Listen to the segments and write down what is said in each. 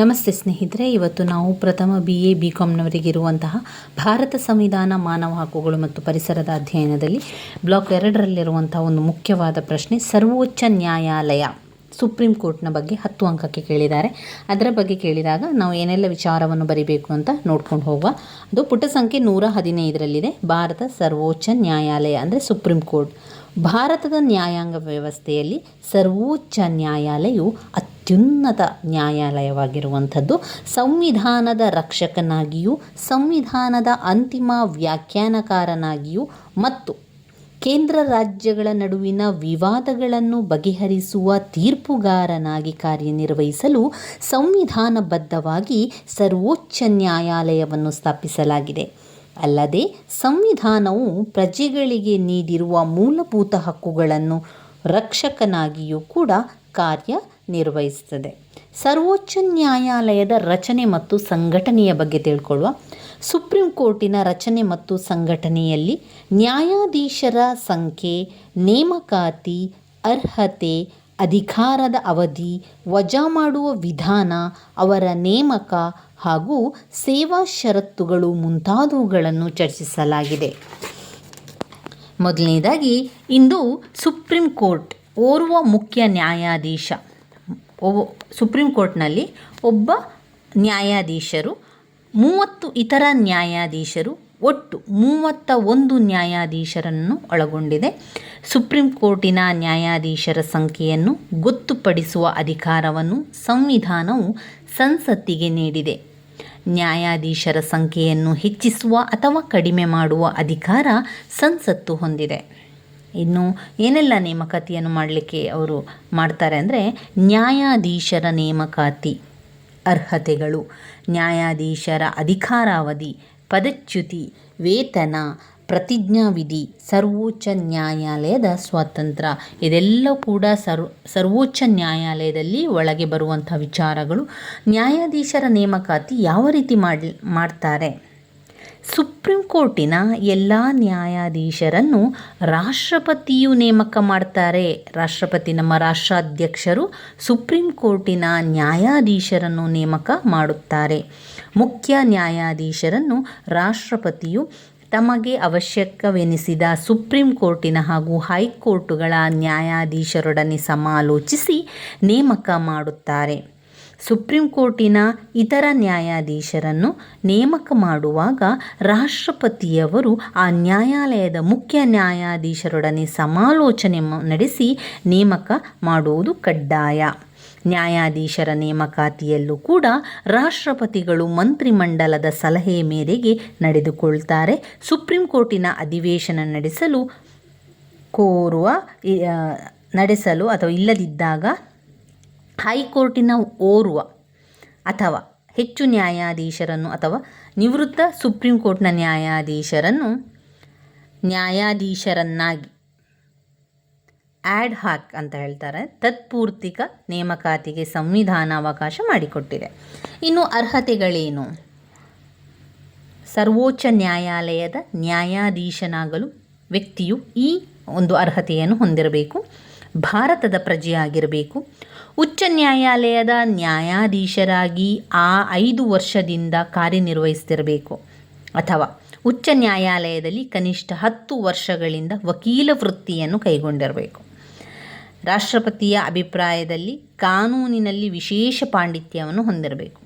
ನಮಸ್ತೆ ಸ್ನೇಹಿತರೆ, ಇವತ್ತು ನಾವು ಪ್ರಥಮ ಬಿ ಎ ಬಿ ಕಾಮ್ನವರಿಗಿರುವಂತಹ ಭಾರತ ಸಂವಿಧಾನ ಮಾನವ ಹಕ್ಕುಗಳು ಮತ್ತು ಪರಿಸರದ ಅಧ್ಯಯನದಲ್ಲಿ ಬ್ಲಾಕ್ ಎರಡರಲ್ಲಿರುವಂತಹ ಒಂದು ಮುಖ್ಯವಾದ ಪ್ರಶ್ನೆ, ಸರ್ವೋಚ್ಚ ನ್ಯಾಯಾಲಯ, ಸುಪ್ರೀಂ ಕೋರ್ಟ್ನ ಬಗ್ಗೆ ಹತ್ತು ಅಂಕಕ್ಕೆ ಕೇಳಿದ್ದಾರೆ. ಅದರ ಬಗ್ಗೆ ಕೇಳಿದಾಗ ನಾವು ಏನೆಲ್ಲ ವಿಚಾರವನ್ನು ಬರಿಬೇಕು ಅಂತ ನೋಡ್ಕೊಂಡು ಹೋಗುವ. ಅದು ಪುಟ ಸಂಖ್ಯೆ ನೂರ ಹದಿನೈದರಲ್ಲಿದೆ, ಭಾರತ ಸರ್ವೋಚ್ಚ ನ್ಯಾಯಾಲಯ, ಅಂದರೆ ಸುಪ್ರೀಂ ಕೋರ್ಟ್. ಭಾರತದ ನ್ಯಾಯಾಂಗ ವ್ಯವಸ್ಥೆಯಲ್ಲಿ ಸರ್ವೋಚ್ಚ ನ್ಯಾಯಾಲಯವು ಅತ್ಯುನ್ನತ ನ್ಯಾಯಾಲಯವಾಗಿರುವಂಥದ್ದು. ಸಂವಿಧಾನದ ರಕ್ಷಕನಾಗಿಯೂ, ಸಂವಿಧಾನದ ಅಂತಿಮ ವ್ಯಾಖ್ಯಾನಕಾರನಾಗಿಯೂ ಮತ್ತು ಕೇಂದ್ರ ರಾಜ್ಯಗಳ ನಡುವಿನ ವಿವಾದಗಳನ್ನು ಬಗೆಹರಿಸುವ ತೀರ್ಪುಗಾರನಾಗಿ ಕಾರ್ಯನಿರ್ವಹಿಸಲು ಸಂವಿಧಾನಬದ್ಧವಾಗಿ ಸರ್ವೋಚ್ಚ ನ್ಯಾಯಾಲಯವನ್ನು ಸ್ಥಾಪಿಸಲಾಗಿದೆ. ಅಲ್ಲದೆ ಸಂವಿಧಾನವು ಪ್ರಜೆಗಳಿಗೆ ನೀಡಿರುವ ಮೂಲಭೂತ ಹಕ್ಕುಗಳನ್ನು ರಕ್ಷಕನಾಗಿಯೂ ಕೂಡ ಕಾರ್ಯ ನಿರ್ವಹಿಸುತ್ತದೆ ಸರ್ವೋಚ್ಚ ನ್ಯಾಯಾಲಯದ ರಚನೆ ಮತ್ತು ಸಂಘಟನೆಯ ಬಗ್ಗೆ ತಿಳ್ಕೊಳ್ಳುವ. ಸುಪ್ರೀಂ ಕೋರ್ಟಿನ ರಚನೆ ಮತ್ತು ಸಂಘಟನೆಯಲ್ಲಿ ನ್ಯಾಯಾಧೀಶರ ಸಂಖ್ಯೆ, ನೇಮಕಾತಿ, ಅರ್ಹತೆ ಅಧಿಕಾರದ ಅವಧಿ, ವಜಾ ಮಾಡುವ ವಿಧಾನ, ಅವರ ನೇಮಕ ಹಾಗೂ ಸೇವಾ ಷರತ್ತುಗಳು ಮುಂತಾದವುಗಳನ್ನು ಚರ್ಚಿಸಲಾಗಿದೆ. ಮೊದಲನೇದಾಗಿ, ಇಂದು ಸುಪ್ರೀಂ ಕೋರ್ಟ್ ಓರ್ವ ಮುಖ್ಯ ನ್ಯಾಯಾಧೀಶ ಸುಪ್ರೀಂ ಕೋರ್ಟ್ನಲ್ಲಿ ಒಬ್ಬ ನ್ಯಾಯಾಧೀಶರು, ಮೂವತ್ತು ಇತರ ನ್ಯಾಯಾಧೀಶರು ಒಟ್ಟು ಮೂವತ್ತ ಒಂದು ನ್ಯಾಯಾಧೀಶರನ್ನು ಒಳಗೊಂಡಿದೆ. ಸುಪ್ರೀಂ ಕೋರ್ಟಿನ ನ್ಯಾಯಾಧೀಶರ ಸಂಖ್ಯೆಯನ್ನು ಗೊತ್ತುಪಡಿಸುವ ಅಧಿಕಾರವನ್ನು ಸಂವಿಧಾನವು ಸಂಸತ್ತಿಗೆ ನೀಡಿದೆ. ನ್ಯಾಯಾಧೀಶರ ಸಂಖ್ಯೆಯನ್ನು ಹೆಚ್ಚಿಸುವ ಅಥವಾ ಕಡಿಮೆ ಮಾಡುವ ಅಧಿಕಾರ ಸಂಸತ್ತು ಹೊಂದಿದೆ. ಇನ್ನು ಏನೆಲ್ಲ ನೇಮಕಾತಿಯನ್ನು ಮಾಡಲಿಕ್ಕೆ ಅವರು ಮಾಡ್ತಾರೆ ಅಂದರೆ ನ್ಯಾಯಾಧೀಶರ ನೇಮಕಾತಿ ಅರ್ಹತೆಗಳು, ನ್ಯಾಯಾಧೀಶರ ಅಧಿಕಾರಾವಧಿ ಪದಚ್ಯುತಿ, ವೇತನ, ಪ್ರತಿಜ್ಞಾವಿಧಿ, ಸರ್ವೋಚ್ಚ ನ್ಯಾಯಾಲಯದ ಸ್ವಾತಂತ್ರ್ಯ. ಇದೆಲ್ಲ ಕೂಡ ಸರ್ವ ಸರ್ವೋಚ್ಚ ನ್ಯಾಯಾಲಯದಲ್ಲಿ ಒಳಗೆ ಬರುವಂಥ ವಿಚಾರಗಳು. ನ್ಯಾಯಾಧೀಶರ ನೇಮಕಾತಿ ಯಾವ ರೀತಿ ಮಾಡಿ ಮಾಡ್ತಾರೆ? ಸುಪ್ರೀಂ ಕೋರ್ಟಿನ ಎಲ್ಲ ನ್ಯಾಯಾಧೀಶರನ್ನು ರಾಷ್ಟ್ರಪತಿಯು ನೇಮಕ ಮಾಡ್ತಾರೆ. ರಾಷ್ಟ್ರಪತಿ ನಮ್ಮ ರಾಷ್ಟ್ರಾಧ್ಯಕ್ಷರು ಸುಪ್ರೀಂ ಕೋರ್ಟಿನ ನ್ಯಾಯಾಧೀಶರನ್ನು ನೇಮಕ ಮಾಡುತ್ತಾರೆ. ಮುಖ್ಯ ನ್ಯಾಯಾಧೀಶರನ್ನು ರಾಷ್ಟ್ರಪತಿಯು ತಮಗೆ ಅವಶ್ಯಕವೆನಿಸಿದ ಸುಪ್ರೀಂ ಕೋರ್ಟಿನ ಹಾಗೂ ಹೈಕೋರ್ಟುಗಳ ನ್ಯಾಯಾಧೀಶರೊಡನೆ ಸಮಾಲೋಚಿಸಿ ನೇಮಕ ಮಾಡುತ್ತಾರೆ. ಸುಪ್ರೀಂ ಕೋರ್ಟಿನ ಇತರ ನ್ಯಾಯಾಧೀಶರನ್ನು ನೇಮಕ ಮಾಡುವಾಗ ರಾಷ್ಟ್ರಪತಿಯವರು ಆ ನ್ಯಾಯಾಲಯದ ಮುಖ್ಯ ನ್ಯಾಯಾಧೀಶರೊಡನೆ ಸಮಾಲೋಚನೆ ನಡೆಸಿ ನೇಮಕ ಮಾಡುವುದು ಕಡ್ಡಾಯ. ನ್ಯಾಯಾಧೀಶರ ನೇಮಕಾತಿಯಲ್ಲೂ ಕೂಡ ರಾಷ್ಟ್ರಪತಿಗಳು ಮಂತ್ರಿಮಂಡಲದ ಸಲಹೆ ಮೇರೆಗೆ ನಡೆದುಕೊಳ್ತಾರೆ. ಸುಪ್ರೀಂ ಕೋರ್ಟಿನ ಅಧಿವೇಶನ ನಡೆಸಲು ಕೋರುವ ನಡೆಸಲು ಅಥವಾ ಇಲ್ಲದಿದ್ದಾಗ ಹೈಕೋರ್ಟಿನ ಓರ್ವ ಅಥವಾ ಹೆಚ್ಚು ನ್ಯಾಯಾಧೀಶರನ್ನು ಅಥವಾ ನಿವೃತ್ತ ಸುಪ್ರೀಂ ಕೋರ್ಟ್ನ ನ್ಯಾಯಾಧೀಶರನ್ನು ನ್ಯಾಯಾಧೀಶರನ್ನಾಗಿ ಆ್ಯಡ್ ಹಾಕ್ ಅಂತ ಹೇಳ್ತಾರೆ. ತತ್ಪೂರ್ತಿಕ ನೇಮಕಾತಿಗೆ ಸಂವಿಧಾನ ಅವಕಾಶ ಮಾಡಿಕೊಟ್ಟಿದೆ. ಇನ್ನು ಅರ್ಹತೆಗಳೇನು? ಸರ್ವೋಚ್ಚ ನ್ಯಾಯಾಲಯದ ನ್ಯಾಯಾಧೀಶನಾಗಲು ವ್ಯಕ್ತಿಯು ಈ ಒಂದು ಅರ್ಹತೆಯನ್ನು ಹೊಂದಿರಬೇಕು. ಭಾರತದ ಪ್ರಜೆಯಾಗಿರಬೇಕು. ಉಚ್ಚ ನ್ಯಾಯಾಲಯದ ನ್ಯಾಯಾಧೀಶರಾಗಿ ಆ ಐದು ವರ್ಷದಿಂದ ಕಾರ್ಯನಿರ್ವಹಿಸ್ತಿರಬೇಕು. ಅಥವಾ ಉಚ್ಚ ನ್ಯಾಯಾಲಯದಲ್ಲಿ ಕನಿಷ್ಠ ಹತ್ತು ವರ್ಷಗಳಿಂದ ವಕೀಲ ವೃತ್ತಿಯನ್ನು ಕೈಗೊಂಡಿರಬೇಕು. ರಾಷ್ಟ್ರಪತಿಯ ಅಭಿಪ್ರಾಯದಲ್ಲಿ ಕಾನೂನಿನಲ್ಲಿ ವಿಶೇಷ ಪಾಂಡಿತ್ಯವನ್ನು ಹೊಂದಿರಬೇಕು.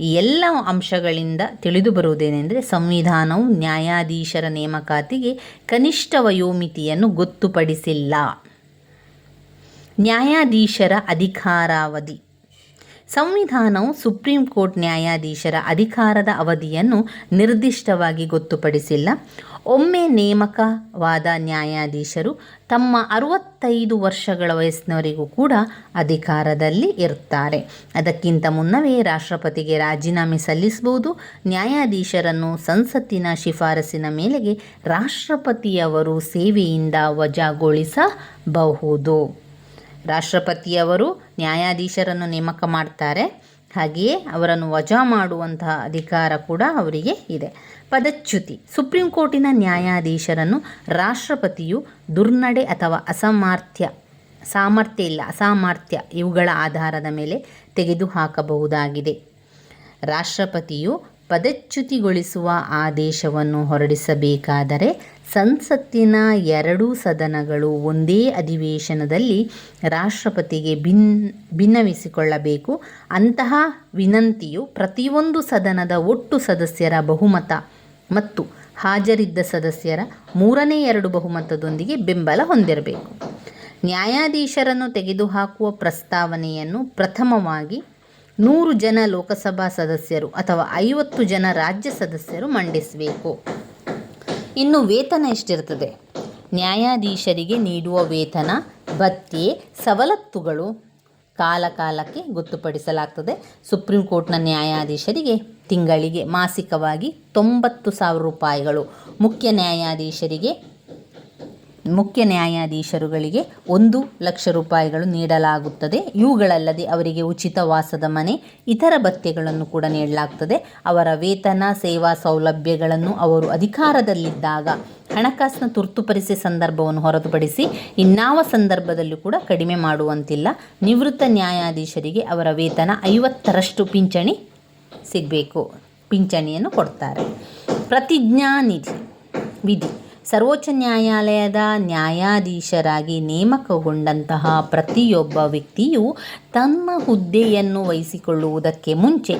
ಈ ಎಲ್ಲ ಅಂಶಗಳಿಂದ ತಿಳಿದು ಬರುವುದೇನೆಂದರೆ ಸಂವಿಧಾನವು ನ್ಯಾಯಾಧೀಶರ ನೇಮಕಾತಿಗೆ ಕನಿಷ್ಠ ವಯೋಮಿತಿಯನ್ನು ಗೊತ್ತುಪಡಿಸಿಲ್ಲ. ನ್ಯಾಯಾಧೀಶರ ಅಧಿಕಾರಾವಧಿ. ಸಂವಿಧಾನವು ಸುಪ್ರೀಂ ಕೋರ್ಟ್ ನ್ಯಾಯಾಧೀಶರ ಅಧಿಕಾರದ ಅವಧಿಯನ್ನು ನಿರ್ದಿಷ್ಟವಾಗಿ ಗೊತ್ತುಪಡಿಸಿಲ್ಲ. ಒಮ್ಮೆ ನೇಮಕವಾದ ನ್ಯಾಯಾಧೀಶರು ತಮ್ಮ ಅರವತ್ತೈದು ವರ್ಷಗಳ ವಯಸ್ಸಿನವರಿಗೂ ಕೂಡ ಅಧಿಕಾರದಲ್ಲಿ ಇರುತ್ತಾರೆ. ಅದಕ್ಕಿಂತ ಮುನ್ನವೇ ರಾಷ್ಟ್ರಪತಿಗೆ ರಾಜೀನಾಮೆ ಸಲ್ಲಿಸಬಹುದು. ನ್ಯಾಯಾಧೀಶರನ್ನು ಸಂಸತ್ತಿನ ಶಿಫಾರಸಿನ ಮೇಲೆಗೆ ರಾಷ್ಟ್ರಪತಿಯವರು ಸೇವೆಯಿಂದ ವಜಾಗೊಳಿಸಬಹುದು. ರಾಷ್ಟ್ರಪತಿಯವರು ನ್ಯಾಯಾಧೀಶರನ್ನು ನೇಮಕ ಮಾಡ್ತಾರೆ. ಹಾಗೆಯೇ ಅವರನ್ನು ವಜಾ ಮಾಡುವಂತಹ ಅಧಿಕಾರ ಕೂಡ ಅವರಿಗೆ ಇದೆ. ಪದಚ್ಯುತಿ. ಸುಪ್ರೀಂ ಕೋರ್ಟಿನ ನ್ಯಾಯಾಧೀಶರನ್ನು ರಾಷ್ಟ್ರಪತಿಯು ದುರ್ನಡೆ ಅಥವಾ ಅಸಾಮರ್ಥ್ಯ ಸಾಮರ್ಥ್ಯ ಇಲ್ಲ, ಅಸಾಮರ್ಥ್ಯ ಇವುಗಳ ಆಧಾರದ ಮೇಲೆ ತೆಗೆದುಹಾಕಬಹುದಾಗಿದೆ. ರಾಷ್ಟ್ರಪತಿಯು ಪದಚ್ಯುತಿಗೊಳಿಸುವ ಆದೇಶವನ್ನು ಹೊರಡಿಸಬೇಕಾದರೆ ಸಂಸತ್ತಿನ ಎರಡೂ ಸದನಗಳು ಒಂದೇ ಅಧಿವೇಶನದಲ್ಲಿ ರಾಷ್ಟ್ರಪತಿಗೆ ಭಿನ್, ಭಿನ್ನವಿಸಿಕೊಳ್ಳಬೇಕು. ಅಂತಹ ವಿನಂತಿಯು ಪ್ರತಿಯೊಂದು ಸದನದ ಒಟ್ಟು ಸದಸ್ಯರ ಬಹುಮತ ಮತ್ತು ಹಾಜರಿದ್ದ ಸದಸ್ಯರ ಮೂರನೇ ಎರಡು ಬಹುಮತದೊಂದಿಗೆ ಬೆಂಬಲ ಹೊಂದಿರಬೇಕು. ನ್ಯಾಯಾಧೀಶರನ್ನು ತೆಗೆದುಹಾಕುವ ಪ್ರಸ್ತಾವನೆಯನ್ನು ಪ್ರಥಮವಾಗಿ ನೂರು ಜನ ಲೋಕಸಭಾ ಸದಸ್ಯರು ಅಥವಾ ಐವತ್ತು ಜನ ರಾಜ್ಯ ಸದಸ್ಯರು ಮಂಡಿಸಬೇಕು. ಇನ್ನು ವೇತನ ಎಷ್ಟಿರ್ತದೆ ನ್ಯಾಯಾಧೀಶರಿಗೆ ನೀಡುವ ವೇತನ, ಭತ್ಯೆ, ಸವಲತ್ತುಗಳು ಕಾಲಕಾಲಕ್ಕೆ ಗೊತ್ತುಪಡಿಸಲಾಗ್ತದೆ. ಸುಪ್ರೀಂ ಕೋರ್ಟ್ನ ನ್ಯಾಯಾಧೀಶರಿಗೆ ತಿಂಗಳಿಗೆ ಮಾಸಿಕವಾಗಿ ತೊಂಬತ್ತು ಸಾವಿರ ರೂಪಾಯಿಗಳು. ಮುಖ್ಯ ನ್ಯಾಯಾಧೀಶರಿಗೆ ಮುಖ್ಯ ನ್ಯಾಯಾಧೀಶರುಗಳಿಗೆ ಒಂದು ಲಕ್ಷ ರೂಪಾಯಿಗಳು ನೀಡಲಾಗುತ್ತದೆ. ಇವುಗಳಲ್ಲದೆ ಅವರಿಗೆ ಉಚಿತ ವಾಸದ ಮನೆ, ಇತರ ಭತ್ಯೆಗಳನ್ನು ಕೂಡ ನೀಡಲಾಗ್ತದೆ. ಅವರ ವೇತನ, ಸೇವಾ ಸೌಲಭ್ಯಗಳನ್ನು ಅವರು ಅಧಿಕಾರದಲ್ಲಿದ್ದಾಗ ಹಣಕಾಸಿನ ತುರ್ತು ಸಂದರ್ಭವನ್ನು ಹೊರತುಪಡಿಸಿ ಇನ್ನಾವ ಸಂದರ್ಭದಲ್ಲೂ ಕೂಡ ಕಡಿಮೆ ಮಾಡುವಂತಿಲ್ಲ. ನಿವೃತ್ತ ನ್ಯಾಯಾಧೀಶರಿಗೆ ಅವರ ವೇತನ ಐವತ್ತರಷ್ಟು ಪಿಂಚಣಿ ಸಿಗಬೇಕು, ಪಿಂಚಣಿಯನ್ನು ಕೊಡ್ತಾರೆ. ಪ್ರತಿಜ್ಞಾ ನಿಧಿ, ವಿಧಿ. ಸರ್ವೋಚ್ಚ ನ್ಯಾಯಾಲಯದ ನ್ಯಾಯಾಧೀಶರಾಗಿ ನೇಮಕಗೊಂಡಂತಹ ಪ್ರತಿಯೊಬ್ಬ ವ್ಯಕ್ತಿಯು ತಮ್ಮ ಹುದ್ದೆಯನ್ನು ವಹಿಸಿಕೊಳ್ಳುವುದಕ್ಕೆ ಮುಂಚೆ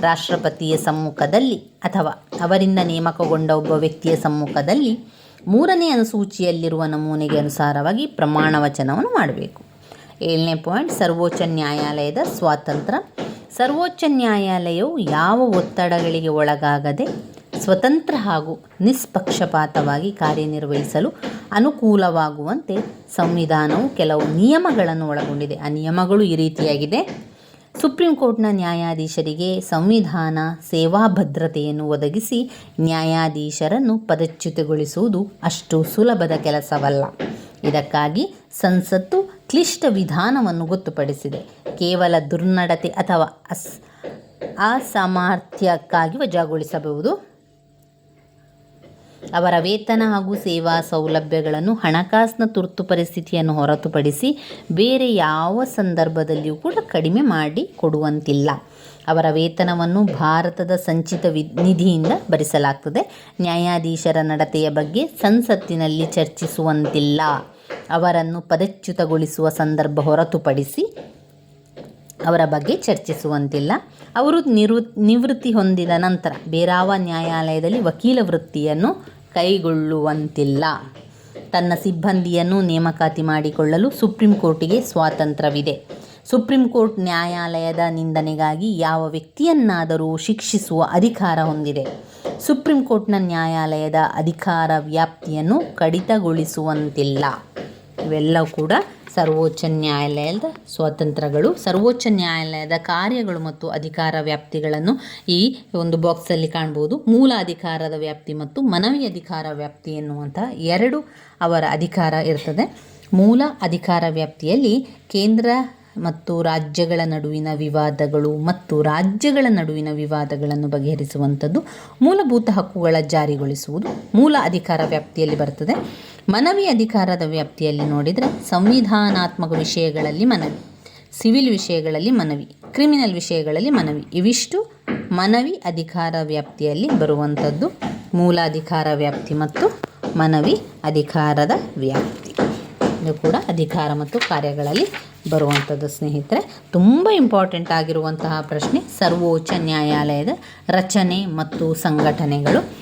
ರಾಷ್ಟ್ರಪತಿಯ ಸಮ್ಮುಖದಲ್ಲಿ ಅಥವಾ ಅವರಿಂದ ನೇಮಕಗೊಂಡ ಒಬ್ಬ ವ್ಯಕ್ತಿಯ ಸಮ್ಮುಖದಲ್ಲಿ ಮೂರನೇ ಅನುಸೂಚಿಯಲ್ಲಿರುವ ನಮೂನೆಗೆ ಅನುಸಾರವಾಗಿ ಪ್ರಮಾಣ ವಚನವನ್ನು ಮಾಡಬೇಕು. ಏಳನೇ ಪಾಯಿಂಟ್, ಸರ್ವೋಚ್ಚ ನ್ಯಾಯಾಲಯದ ಸ್ವಾತಂತ್ರ್ಯ. ಸರ್ವೋಚ್ಚ ನ್ಯಾಯಾಲಯವು ಯಾವ ಒತ್ತಡಗಳಿಗೆ ಒಳಗಾಗದೆ ಸ್ವತಂತ್ರ ಹಾಗೂ ನಿಷ್ಪಕ್ಷಪಾತವಾಗಿ ಕಾರ್ಯನಿರ್ವಹಿಸಲು ಅನುಕೂಲವಾಗುವಂತೆ ಸಂವಿಧಾನವು ಕೆಲವು ನಿಯಮಗಳನ್ನು ಒಳಗೊಂಡಿದೆ. ಆ ನಿಯಮಗಳು ಈ ರೀತಿಯಾಗಿದೆ. ಸುಪ್ರೀಂ ಕೋರ್ಟ್ನ ನ್ಯಾಯಾಧೀಶರಿಗೆ ಸಂವಿಧಾನ ಸೇವಾ ಭದ್ರತೆಯನ್ನು ಒದಗಿಸಿ ನ್ಯಾಯಾಧೀಶರನ್ನು ಪದಚ್ಯುತಗೊಳಿಸುವುದು ಅಷ್ಟು ಸುಲಭದ ಕೆಲಸವಲ್ಲ. ಇದಕ್ಕಾಗಿ ಸಂಸತ್ತು ಕ್ಲಿಷ್ಟ ವಿಧಾನವನ್ನು ಗೊತ್ತುಪಡಿಸಿದೆ. ಕೇವಲ ದುರ್ನಡತೆ ಅಥವಾ ಅಸ್, ಅಸಾಮರ್ಥ್ಯಕ್ಕಾಗಿ ವಜಾಗೊಳಿಸಬಹುದು. ಅವರ ವೇತನ ಹಾಗೂ ಸೇವಾ ಸೌಲಭ್ಯಗಳನ್ನು ಹಣಕಾಸಿನ ತುರ್ತು ಪರಿಸ್ಥಿತಿಯನ್ನು ಹೊರತುಪಡಿಸಿ ಬೇರೆ ಯಾವ ಸಂದರ್ಭದಲ್ಲಿಯೂ ಕೂಡ ಕಡಿಮೆ ಮಾಡಿ ಕೊಡುವಂತಿಲ್ಲ. ಅವರ ವೇತನವನ್ನು ಭಾರತದ ಸಂಚಿತ ವಿ, ನಿಧಿಯಿಂದ ಭರಿಸಲಾಗ್ತದೆ. ನ್ಯಾಯಾಧೀಶರ ನಡತೆಯ ಬಗ್ಗೆ ಸಂಸತ್ತಿನಲ್ಲಿ ಚರ್ಚಿಸುವಂತಿಲ್ಲ. ಅವರನ್ನು ಪದಚ್ಯುತಗೊಳಿಸುವ ಸಂದರ್ಭ ಹೊರತುಪಡಿಸಿ ಅವರ ಬಗ್ಗೆ ಚರ್ಚಿಸುವಂತಿಲ್ಲ. ಅವರು ನಿವೃ, ನಿವೃತ್ತಿ ಹೊಂದಿದ ನಂತರ ಬೇರಾವ ನ್ಯಾಯಾಲಯದಲ್ಲಿ ವಕೀಲ ವೃತ್ತಿಯನ್ನು ಕೈಗೊಳ್ಳುವಂತಿಲ್ಲ. ತನ್ನ ಸಿಬ್ಬಂದಿಯನ್ನು ನೇಮಕಾತಿ ಮಾಡಿಕೊಳ್ಳಲು ಸುಪ್ರೀಂ ಕೋರ್ಟಿಗೆ ಸ್ವಾತಂತ್ರ್ಯವಿದೆ. ಸುಪ್ರೀಂ ಕೋರ್ಟ್ ನ್ಯಾಯಾಲಯದ ನಿಂದನೆಗಾಗಿ ಯಾವ ವ್ಯಕ್ತಿಯನ್ನಾದರೂ ಶಿಕ್ಷಿಸುವ ಅಧಿಕಾರ ಹೊಂದಿದೆ. ಸುಪ್ರೀಂ ಕೋರ್ಟ್ನ ನ್ಯಾಯಾಲಯದ ಅಧಿಕಾರ ವ್ಯಾಪ್ತಿಯನ್ನು ಕಡಿತಗೊಳಿಸುವಂತಿಲ್ಲ. ಇವೆಲ್ಲವೂ ಕೂಡ ಸರ್ವೋಚ್ಚ ನ್ಯಾಯಾಲಯದ ಸ್ವಾತಂತ್ರ್ಯಗಳು, ಸರ್ವೋಚ್ಚ ನ್ಯಾಯಾಲಯದ ಕಾರ್ಯಗಳು ಮತ್ತು ಅಧಿಕಾರ ವ್ಯಾಪ್ತಿಗಳನ್ನು ಈ ಒಂದು ಬಾಕ್ಸಲ್ಲಿ ಕಾಣ್ಬೋದು. ಮೂಲ ಅಧಿಕಾರದ ವ್ಯಾಪ್ತಿ ಮತ್ತು ಮನವಿ ಅಧಿಕಾರ ವ್ಯಾಪ್ತಿ ಎನ್ನುವಂಥ ಎರಡು ಅವರ ಅಧಿಕಾರ ಇರ್ತದೆ. ಮೂಲ ಅಧಿಕಾರ ವ್ಯಾಪ್ತಿಯಲ್ಲಿ ಕೇಂದ್ರ ಮತ್ತು ರಾಜ್ಯಗಳ ನಡುವಿನ ವಿವಾದಗಳು ಮತ್ತು ರಾಜ್ಯಗಳ ನಡುವಿನ ವಿವಾದಗಳನ್ನು ಬಗೆಹರಿಸುವಂಥದ್ದು ಮೂಲಭೂತ ಹಕ್ಕುಗಳ ಜಾರಿಗೊಳಿಸುವುದು ಮೂಲ ಅಧಿಕಾರ ವ್ಯಾಪ್ತಿಯಲ್ಲಿ ಬರ್ತದೆ. ಮನವಿ ಅಧಿಕಾರದ ವ್ಯಾಪ್ತಿಯಲ್ಲಿ ನೋಡಿದರೆ ಸಂವಿಧಾನಾತ್ಮಕ ವಿಷಯಗಳಲ್ಲಿ ಮನವಿ, ಸಿವಿಲ್ ವಿಷಯಗಳಲ್ಲಿ ಮನವಿ, ಕ್ರಿಮಿನಲ್ ವಿಷಯಗಳಲ್ಲಿ ಮನವಿ. ಇವಿಷ್ಟು ಮನವಿ ಅಧಿಕಾರ ವ್ಯಾಪ್ತಿಯಲ್ಲಿ ಬರುವಂಥದ್ದು ಮೂಲಾಧಿಕಾರ ವ್ಯಾಪ್ತಿ ಮತ್ತು ಮನವಿ ಅಧಿಕಾರದ ವ್ಯಾಪ್ತಿ. ಇದು ಕೂಡ ಅಧಿಕಾರ ಮತ್ತು ಕಾರ್ಯಗಳಲ್ಲಿ ಬರುವಂಥದ್ದು ಸ್ನೇಹಿತರೆ. ತುಂಬ ಇಂಪಾರ್ಟೆಂಟ್ ಆಗಿರುವಂತಹ ಪ್ರಶ್ನೆ, ಸರ್ವೋಚ್ಚ ನ್ಯಾಯಾಲಯದ ರಚನೆ ಮತ್ತು ಸಂಘಟನೆಗಳು.